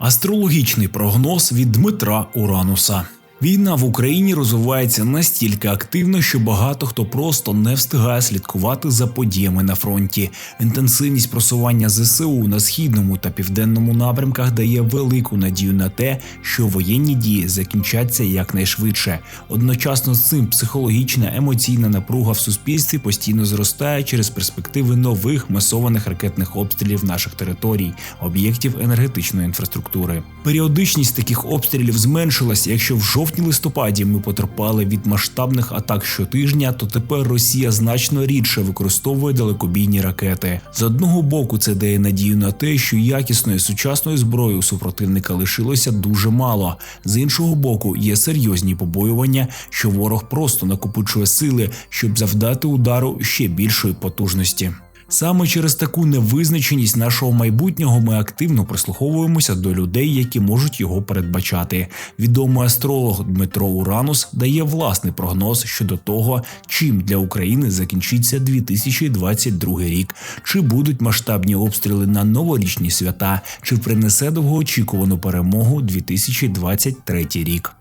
Астрологічний прогноз від Дмитра Урануса. Війна в Україні розвивається настільки активно, що багато хто просто не встигає слідкувати за подіями на фронті. Інтенсивність просування ЗСУ на східному та південному напрямках дає велику надію на те, що воєнні дії закінчаться якнайшвидше. Одночасно з цим психологічна емоційна напруга в суспільстві постійно зростає через перспективи нових масованих ракетних обстрілів наших територій, об'єктів енергетичної інфраструктури. Періодичність таких обстрілів зменшилася, якщо в жовтні жовтні-листопаді ми потерпали від масштабних атак щотижня, то тепер Росія значно рідше використовує далекобійні ракети. З одного боку, це дає надію на те, що якісної сучасної зброї у супротивника лишилося дуже мало. З іншого боку, є серйозні побоювання, що ворог просто накопичує сили, щоб завдати удару ще більшої потужності. Саме через таку невизначеність нашого майбутнього ми активно прислуховуємося до людей, які можуть його передбачати. Відомий астролог Дмитро Уранус дає власний прогноз щодо того, чим для України закінчиться 2022 рік, чи будуть масштабні обстріли на новорічні свята, чи принесе довгоочікувану перемогу 2023 рік.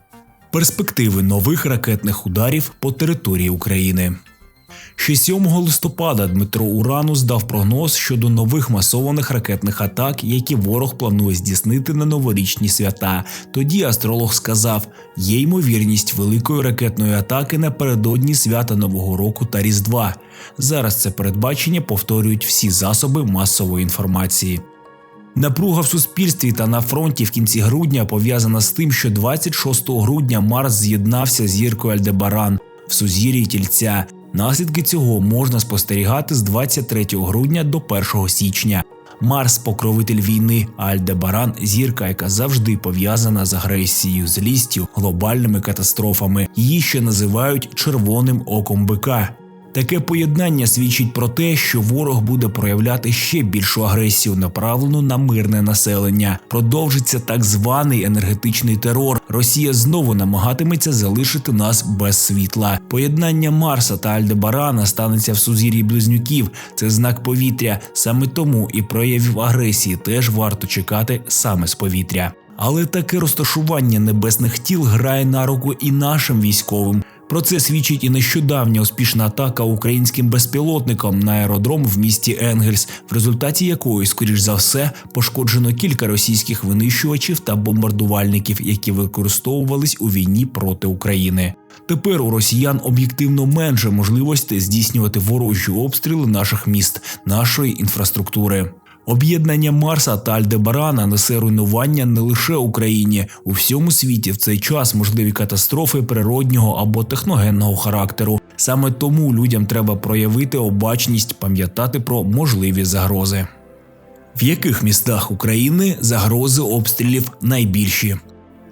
Перспективи нових ракетних ударів по території України. Ще 7 листопада Дмитро Уранус дав прогноз щодо нових масованих ракетних атак, які ворог планує здійснити на новорічні свята. Тоді астролог сказав: є ймовірність великої ракетної атаки напередодні свята Нового року та Різдва. Зараз це передбачення повторюють всі засоби масової інформації. Напруга в суспільстві та на фронті в кінці грудня пов'язана з тим, що 26 грудня Марс з'єднався з зіркою Альдебаран в сузір'ї тільця. Наслідки цього можна спостерігати з 23 грудня до 1 січня. Марс, покровитель війни, Альдебаран зірка, яка завжди пов'язана з агресією, злістю, глобальними катастрофами. Її ще називають червоним оком бика. Таке поєднання свідчить про те, що ворог буде проявляти ще більшу агресію, направлену на мирне населення. Продовжиться так званий енергетичний терор. Росія знову намагатиметься залишити нас без світла. Поєднання Марса та Альдебарана станеться в сузір'ї близнюків. Це знак повітря. Саме тому і проявів агресії теж варто чекати саме з повітря. Але таке розташування небесних тіл грає на руку і нашим військовим. Про це свідчить і нещодавня успішна атака українським безпілотником на аеродром в місті Енгельс, в результаті якої, скоріш за все, пошкоджено кілька російських винищувачів та бомбардувальників, які використовувались у війні проти України. Тепер у росіян об'єктивно менше можливостей здійснювати ворожі обстріли наших міст, нашої інфраструктури. Об'єднання Марса та Альдебарана несе руйнування не лише Україні у всьому світі в цей час можливі катастрофи природнього або техногенного характеру. Саме тому людям треба проявити обачність, пам'ятати про можливі загрози. В яких містах України загрози обстрілів найбільші?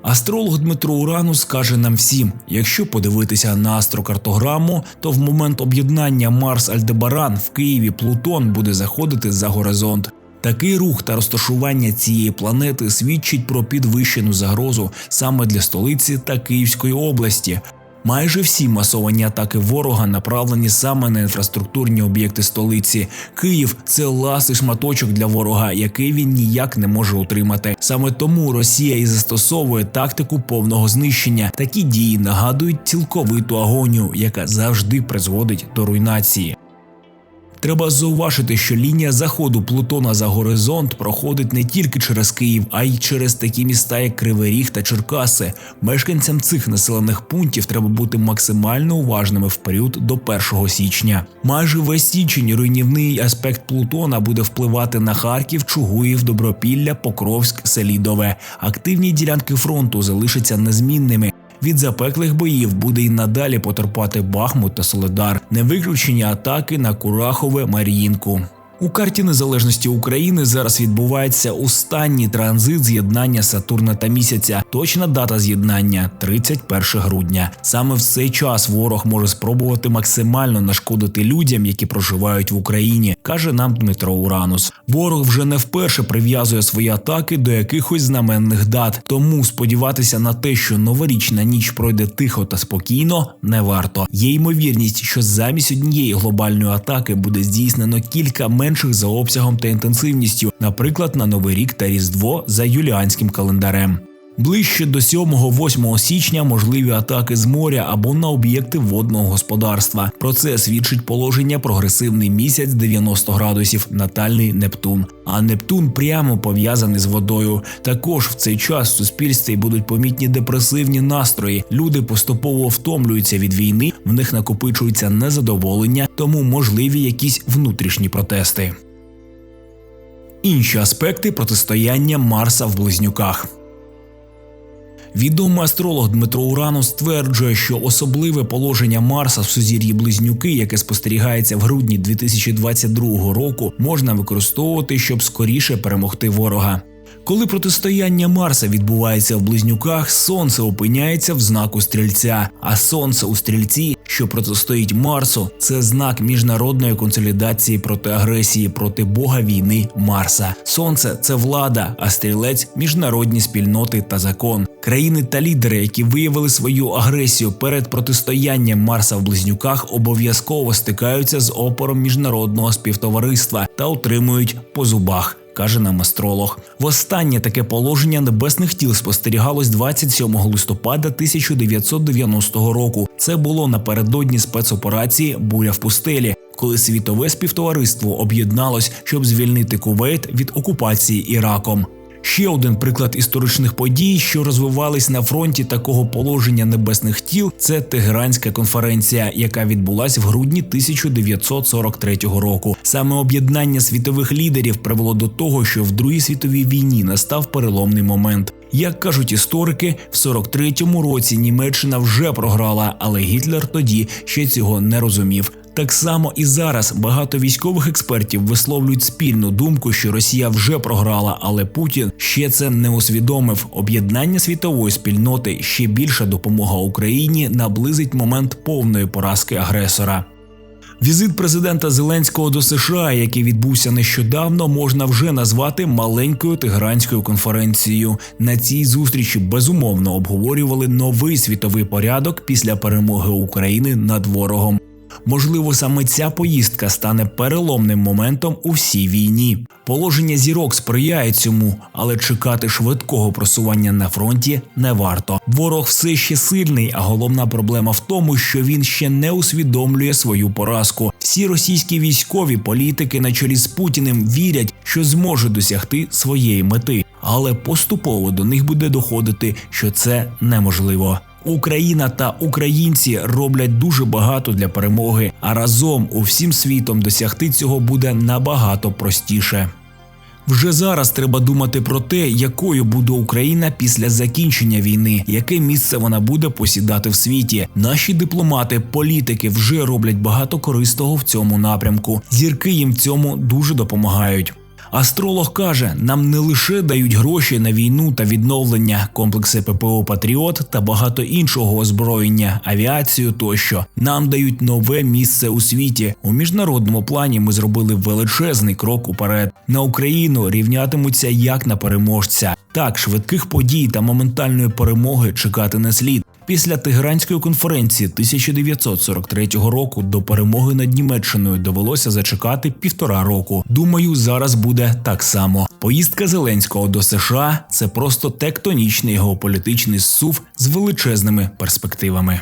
Астролог Дмитро Уранус каже нам всім: якщо подивитися на астрокартограму, то в момент об'єднання Марс Альдебаран в Києві Плутон буде заходити за горизонт. Такий рух та розташування цієї планети свідчить про підвищену загрозу саме для столиці та Київської області. Майже всі масовані атаки ворога направлені саме на інфраструктурні об'єкти столиці. Київ це ласий шматочок для ворога, який він ніяк не може утримати. Саме тому Росія і застосовує тактику повного знищення. Такі дії нагадують цілковиту агонію, яка завжди призводить до руйнації. Треба зауважити, що лінія заходу Плутона за горизонт проходить не тільки через Київ, а й через такі міста, як Кривий Ріг та Черкаси. Мешканцям цих населених пунктів треба бути максимально уважними в період до 1 січня. Майже весь січень руйнівний аспект Плутона буде впливати на Харків, Чугуїв, Добропілля, Покровськ, Селідове. Активні ділянки фронту залишаться незмінними. Від запеклих боїв буде й надалі потерпати Бахмут та Соледар, не виключені атаки на Курахове Маріїнку. У карті незалежності України зараз відбувається останній транзит з'єднання Сатурна та місяця. Точна дата з'єднання 31 грудня. Саме в цей час ворог може спробувати максимально нашкодити людям, які проживають в Україні, каже нам Дмитро Уранус. Ворог вже не вперше прив'язує свої атаки до якихось знаменних дат, тому сподіватися на те, що новорічна ніч пройде тихо та спокійно, не варто. Є ймовірність, що замість однієї глобальної атаки буде здійснено кілька менших за обсягом та інтенсивністю, наприклад, на Новий рік та Різдво за юліанським календарем. Ближче до 7-8 січня можливі атаки з моря або на об'єкти водного господарства. Про це свідчить положення прогресивний місяць 90 градусів, натальний Нептун. А Нептун прямо пов'язаний з водою. Також в цей час в суспільстві будуть помітні депресивні настрої. Люди поступово втомлюються від війни, в них накопичується незадоволення, тому можливі якісь внутрішні протести. Інші аспекти протистояння Марса в близнюках. Відомий астролог Дмитро Урану стверджує, що особливе положення Марса в сузір'ї Близнюки, яке спостерігається в грудні 2022 року, можна використовувати, щоб скоріше перемогти ворога. Коли протистояння Марса відбувається в близнюках, сонце опиняється в знаку стрільця, а сонце у стрільці, що протистоїть Марсу, це знак міжнародної консолідації проти агресії проти Бога війни Марса. Сонце це влада, а стрілець міжнародні спільноти та закон. Країни та лідери, які виявили свою агресію перед протистоянням Марса в близнюках, обов'язково стикаються з опором міжнародного співтовариства та отримують по зубах каже нам астролог. Востаннє таке положення небесних тіл спостерігалось 27 листопада 1990 року. Це було напередодні спецоперації Буря в пустелі. Коли світове співтовариство об'єдналось, щоб звільнити Кувейт від окупації Іраком. Ще один приклад історичних подій, що розвивались на фронті такого положення небесних тіл, це Тегеранська конференція, яка відбулась в грудні 1943 року. Саме об'єднання світових лідерів привело до того, що в Другій світовій війні настав переломний момент. Як кажуть історики, в 43-му році Німеччина вже програла, але Гітлер тоді ще цього не розумів. Так само і зараз багато військових експертів висловлюють спільну думку, що Росія вже програла, але Путін ще це не усвідомив. Об'єднання світової спільноти ще більша допомога Україні наблизить момент повної поразки агресора. Візит президента Зеленського до США, який відбувся нещодавно, можна вже назвати маленькою тигранською конференцією. На цій зустрічі безумовно обговорювали новий світовий порядок після перемоги України над ворогом. Можливо, саме ця поїздка стане переломним моментом у всій війні. Положення зірок сприяє цьому, але чекати швидкого просування на фронті не варто. Ворог все ще сильний, а головна проблема в тому, що він ще не усвідомлює свою поразку. Всі російські військові політики на чолі з Путіним вірять, що зможуть досягти своєї мети, але поступово до них буде доходити, що це неможливо. Україна та українці роблять дуже багато для перемоги, а разом у всім світом досягти цього буде набагато простіше. Вже зараз треба думати про те, якою буде Україна після закінчення війни, яке місце вона буде посідати в світі. Наші дипломати, політики вже роблять багато корисного в цьому напрямку. Зірки їм в цьому дуже допомагають. Астролог каже: нам не лише дають гроші на війну та відновлення, комплекси ППО Патріот та багато іншого озброєння, авіацію тощо. Нам дають нове місце у світі. У міжнародному плані ми зробили величезний крок уперед. На Україну рівнятимуться як на переможця. Так, швидких подій та моментальної перемоги чекати не слід. Після Тегеранської конференції 1943 року до перемоги над Німеччиною довелося зачекати півтора року. Думаю, зараз буде так само. Поїздка Зеленського до США це просто тектонічний геополітичний сув з величезними перспективами.